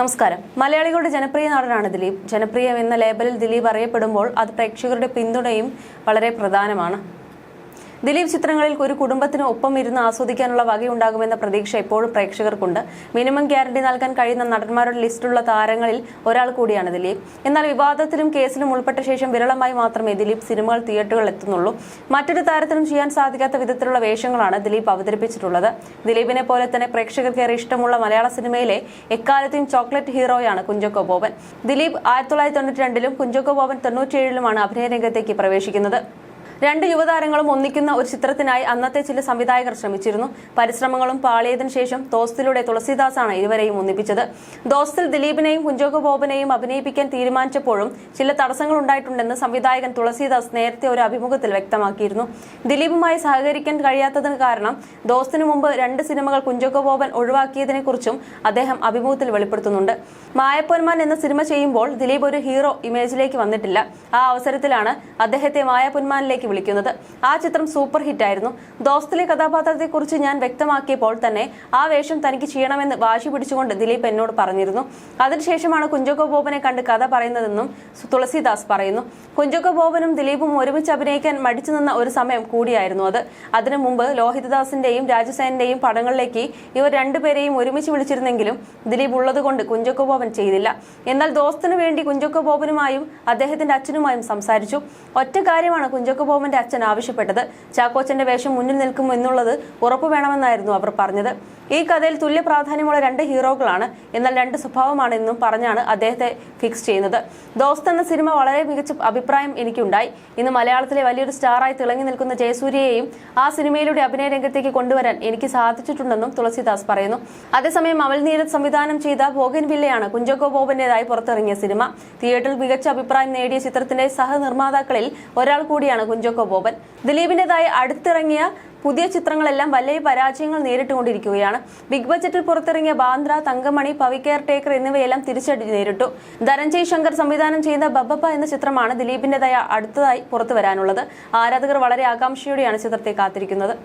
നമസ്കാരം. മലയാളികളുടെ ജനപ്രിയ നടനാണ് ദിലീപ്. ജനപ്രിയം എന്ന ലേബലിൽ ദിലീപ് അറിയപ്പെടുമ്പോൾ അത് പ്രേക്ഷകരുടെ പിന്തുണയും വളരെ പ്രധാനമാണ്. ദിലീപ് ചിത്രങ്ങളിൽ ഒരു കുടുംബത്തിന് ഒപ്പം ഇരുന്ന് ആസ്വദിക്കാനുള്ള വകയുണ്ടാകുമെന്ന പ്രതീക്ഷ എപ്പോഴും പ്രേക്ഷകർക്കുണ്ട്. മിനിമം ഗ്യാരണ്ടി നൽകാൻ കഴിയുന്ന നടന്മാരുടെ ലിസ്റ്റുള്ള താരങ്ങളിൽ ഒരാൾ കൂടിയാണ് ദിലീപ്. എന്നാൽ വിവാദത്തിലും കേസിലും ഉൾപ്പെട്ട ശേഷം വിരളമായി മാത്രമേ ദിലീപ് സിനിമകൾ തിയേറ്ററുകളിൽ എത്തുന്നുള്ളൂ. മറ്റൊരു താരത്തിനും ചെയ്യാൻ സാധിക്കാത്ത വിധത്തിലുള്ള വേഷങ്ങളാണ് ദിലീപ് അവതരിപ്പിച്ചിട്ടുള്ളത്. ദിലീപിനെ പോലെ തന്നെ പ്രേക്ഷകർക്ക് ഏറെ ഇഷ്ടമുള്ള മലയാള സിനിമയിലെ എക്കാലത്തെയും ചോക്ലേറ്റ് ഹീറോയാണ് കുഞ്ചക്കോ ബോബൻ. ദിലീപ് ആയിരത്തി തൊള്ളായിരത്തി തൊണ്ണൂറ്റി രണ്ടിലും കുഞ്ചക്കോ ബോബൻ തൊണ്ണൂറ്റിയേഴിലുമാണ് അഭിനയ രംഗത്തേക്ക് പ്രവേശിക്കുന്നത്. രണ്ട് യുവതാരങ്ങളും ഒന്നിക്കുന്ന ഒരു ചിത്രത്തിനായി അന്നത്തെ ചില സംവിധായകർ ശ്രമിച്ചിരുന്നു. പരിശ്രമങ്ങളും പാളിയതിനു ശേഷം ദോസ്തിലൂടെ തുളസിദാസാണ് ഇരുവരെയും ഒന്നിപ്പിച്ചത്. ദോസ്തിൽ ദിലീപിനെയും കുഞ്ചോകോ ബോബനെയും അഭിനയിപ്പിക്കാൻ തീരുമാനിച്ചപ്പോഴും ചില തടസ്സങ്ങൾ ഉണ്ടായിട്ടുണ്ടെന്ന് സംവിധായകൻ തുളസിദാസ് നേരത്തെ ഒരു അഭിമുഖത്തിൽ വ്യക്തമാക്കിയിരുന്നു. ദിലീപുമായി സഹകരിക്കാൻ കഴിയാത്തതിന് കാരണം ദോസ്തിനു മുമ്പ് രണ്ട് സിനിമകൾ കുഞ്ചോകോ ബോബൻ ഒഴിവാക്കിയതിനെക്കുറിച്ചും അദ്ദേഹം അഭിമുഖത്തിൽ വെളിപ്പെടുത്തുന്നുണ്ട്. മായപ്പൊന്മാൻ എന്ന സിനിമ ചെയ്യുമ്പോൾ ദിലീപ് ഒരു ഹീറോ ഇമേജിലേക്ക് വന്നിട്ടില്ല. ആ അവസരത്തിലാണ് അദ്ദേഹത്തെ മായപ്പൊന്മാനിലേക്ക് വിളിക്കുന്നത്. ആ ചിത്രം സൂപ്പർ ഹിറ്റായിരുന്നു. ദോസ്തിലെ കഥാപാത്രത്തെക്കുറിച്ച് ഞാൻ വ്യക്തമാക്കിയപ്പോൾ തന്നെ ആ വേഷം തനിക്ക് ചെയ്യണമെന്ന് വാശി പിടിച്ചുകൊണ്ട് ദിലീപ് എന്നോട് പറഞ്ഞിരുന്നു. അതിനുശേഷമാണ് കുഞ്ചോക്കോ ബോബനെ കണ്ട് കഥ പറയുന്നതെന്നും തുളസിദാസ് പറയുന്നു. കുഞ്ചോക്കോ ബോബനും ദിലീപും ഒരുമിച്ച് അഭിനയിക്കാൻ മടിച്ചു നിന്ന ഒരു സമയം കൂടിയായിരുന്നു അത്. അതിനു മുമ്പ് ലോഹിതദാസിന്റെയും രാജസേനന്റെയും പടങ്ങളിലേക്ക് ഇവർ രണ്ടുപേരെയും ഒരുമിച്ച് വിളിച്ചിരുന്നെങ്കിലും ദിലീപ് ഉള്ളതുകൊണ്ട് കുഞ്ചോക്കോ ബോബൻ ചെയ്തില്ല. എന്നാൽ ദോസ്തിനു വേണ്ടി കുഞ്ചോക്കോ ബോബനുമായും അദ്ദേഹത്തിന്റെ അച്ഛനുമായും സംസാരിച്ചു. ഒറ്റ കാര്യമാണ് കുഞ്ചോക്കോ ബോബന്റെ അച്ഛൻ ആവശ്യപ്പെട്ടത്. ചാക്കോച്ചന്റെ വേഷം മുന്നിൽ നിൽക്കും എന്നുള്ളത് ഉറപ്പു വേണമെന്നായിരുന്നു അവർ പറഞ്ഞത്. ഈ കഥയിൽ തുല്യ പ്രാധാന്യമുള്ള രണ്ട് ഹീറോകളാണ്. എന്നാൽ രണ്ട് സ്വഭാവമാണ് എന്നും പറഞ്ഞാണ് അദ്ദേഹത്തെ ഫിക്സ് ചെയ്യുന്നത്. ദോസ്ത് എന്ന സിനിമ വളരെ മികച്ച അഭിപ്രായം എനിക്കുണ്ടായി. ഇന്ന് മലയാളത്തിലെ വലിയൊരു സ്റ്റാറായി തിളങ്ങി നിൽക്കുന്ന ജയസൂര്യയെയും ആ സിനിമയിലൂടെ അഭിനയ രംഗത്തേക്ക് കൊണ്ടുവരാൻ എനിക്ക് സാധിച്ചിട്ടുണ്ടെന്നും തുളസിദാസ് പറയുന്നു. അതേസമയം അവൽ നീരജ് സംവിധാനം ചെയ്ത ഭോഗൻ വില്ലയാണ് കുഞ്ചോക്കോ ബോബന്റേതായി പുറത്തിറങ്ങിയ സിനിമ. തിയേറ്ററിൽ മികച്ച അഭിപ്രായം നേടിയ ചിത്രത്തിന്റെ സഹനിർമ്മാതാക്കളിൽ ഒരാൾ കൂടിയാണ് കുഞ്ചോക്കോ ബോബൻ. ദിലീപിന്റെതായി അടുത്തിറങ്ങിയ പുതിയ ചിത്രങ്ങളെല്ലാം വലിയ പരാജയങ്ങൾ നേരിട്ടുകൊണ്ടിരിക്കുകയാണ്. ബിഗ് ബജറ്റിൽ പുറത്തിറങ്ങിയ ബാന്ദ്ര തങ്കമണി പവി കെയർ ടേക്കർ എന്നിവയെല്ലാം തിരിച്ചടി നേരിട്ടു. ധനഞ്ജയ് ശങ്കർ സംവിധാനം ചെയ്യുന്ന ബബ്ബപ്പ എന്ന ചിത്രമാണ് ദിലീപിന്റെതായ അടുത്തതായി പുറത്തു വരാനുള്ളത് ആരാധകർ വളരെ ആകാംക്ഷയോടെയാണ് ചിത്രത്തെ കാത്തിരിക്കുന്നത്.